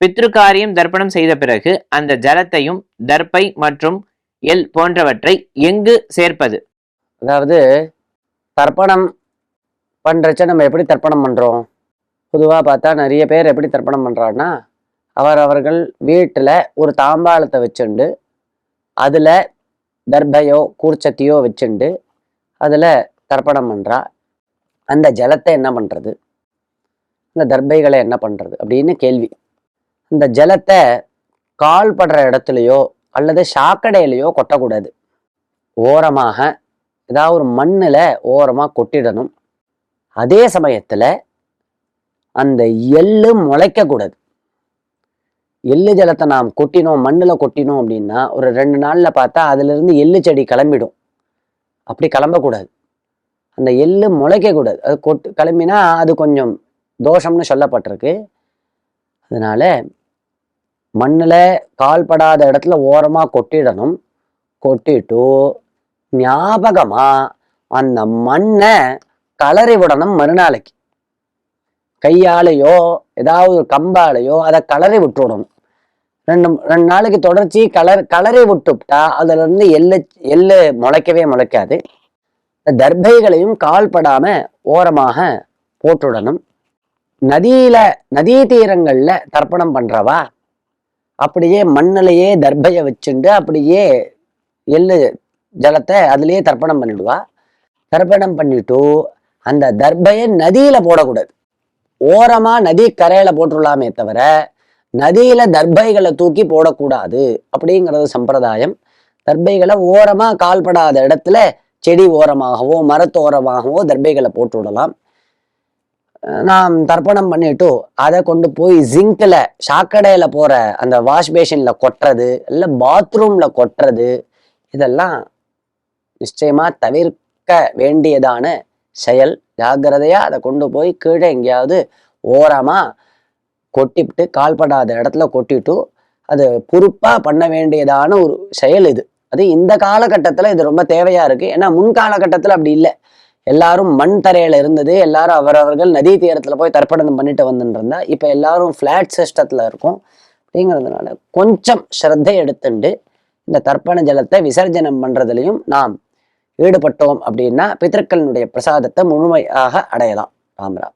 பித்ருக்காரியம் தர்ப்பணம் செய்த பிறகு அந்த ஜலத்தையும் தர்ப்பை மற்றும் எல் போன்றவற்றை எங்கு சேர்ப்பது? அதாவது தர்ப்பணம் பண்ணுறச்ச நம்ம எப்படி தர்ப்பணம் பண்ணுறோம் பொதுவாக பார்த்தா நிறைய பேர் எப்படி தர்ப்பணம் பண்ணுறான்னா அவர் அவர்கள் வீட்டில் ஒரு தாம்பாளத்தை வச்சுண்டு அதில் தர்பையோ கூர்ச்சத்தையோ வச்சுண்டு அதில் தர்ப்பணம் பண்ணுறா அந்த ஜலத்தை என்ன பண்ணுறது அந்த தர்பைகளை என்ன பண்ணுறது அப்படின்னு கேள்வி. அந்த ஜலத்தை கால் படுற இடத்துலையோ அல்லது சாக்கடையிலையோ கொட்டக்கூடாது. ஓரமாக ஏதாவது ஒரு மண்ணில் ஓரமாக கொட்டிடணும். அதே சமயத்தில் அந்த எள்ளு முளைக்கக்கூடாது. எள்ளு ஜலத்தை நாம் கொட்டினோம் மண்ணில் கொட்டினோம் அப்படின்னா ஒரு ரெண்டு நாளில் பார்த்தா அதுலேருந்து எள்ளு செடி கிளம்பிடும். அப்படி கிளம்பக்கூடாது. அந்த எள்ளு முளைக்கக்கூடாது. அது கொட்டு கிளம்பினா அது கொஞ்சம் தோஷம்னு சொல்லப்பட்டிருக்கு. அதனால் மண்ணில் கால்படாத இடத்துல ஓரமாக கொட்டிடணும். கொட்டிட்டு ஞாபகமாக அந்த மண்ணை கலறி விடணும் மறுநாளைக்கு. கையாலையோ ஏதாவது ஒரு கம்பாலையோ அதை கலரி விட்டுவிடணும் ரெண்டு ரெண்டு நாளைக்கு தொடர்ச்சி கலர் கலரி விட்டுவிட்டா அதுலேருந்து எள்ளு எள்ளு முளைக்கவே முளைக்காது. தர்பைகளையும் கால்படாமல் ஓரமாக போட்டுடணும். நதியில நதி தீரங்கள்ல தர்ப்பணம் பண்றவா? அப்படியே மண்ணிலேயே தர்பையை வச்சுண்டு அப்படியே எள்ளு ஜலத்தை அதுலேயே தர்ப்பணம் பண்ணிடுவா. தர்ப்பணம் பண்ணிட்டு அந்த தர்பையை நதியில போடக்கூடாது. ஓரமா நதி கரையில போட்டுடலாமே தவிர நதியில தர்பைகளை தூக்கி போடக்கூடாது அப்படிங்கிறது சம்பிரதாயம். தர்பைகளை ஓரமா கால்படாத இடத்துல செடி ஓரமாகவோ மரத்தோரமாகவோ தர்பைகளை போட்டு விடலாம் நாம் தர்ப்பணம் பண்ணிட்டு அதை கொண்டு போய் ஜிங்க்ல சாக்கடையில போற அந்த வாஷ் பேஷன்ல கொட்டுறது இல்லை பாத்ரூம்ல கொட்டுறது இதெல்லாம் நிச்சயமா தவிர்க்க வேண்டியதான செயல். ஜாக்கிரதையா அதை கொண்டு போய் கீழே எங்கேயாவது ஓரமா கொட்டிவிட்டு கால்படாத இடத்துல கொட்டிட்டு அது பொறுப்பாக பண்ண வேண்டியதான ஒரு செயல் இது. அது இந்த காலகட்டத்தில் இது ரொம்ப தேவையாக இருக்குது ஏன்னா முன் காலகட்டத்தில் அப்படி இல்லை. எல்லாரும் மண் தரையில இருந்தது எல்லாரும் அவரவர்கள் நதி தீரத்துல போய் தர்ப்பணம் பண்ணிட்டு வந்துட்டு இப்ப எல்லாரும் ஃபிளாட் சிஸ்டத்துல இருக்கும். அப்படிங்கிறதுனால கொஞ்சம் ஸ்ரத்தை எடுத்துண்டு இந்த தர்ப்பண ஜலத்தை விசர்ஜனம் பண்றதுலையும் நாம் ஈடுபட்டோம் அப்படின்னா பித்தர்களுடைய பிரசாதத்தை முழுமையாக அடையலாம். ராம்ராம்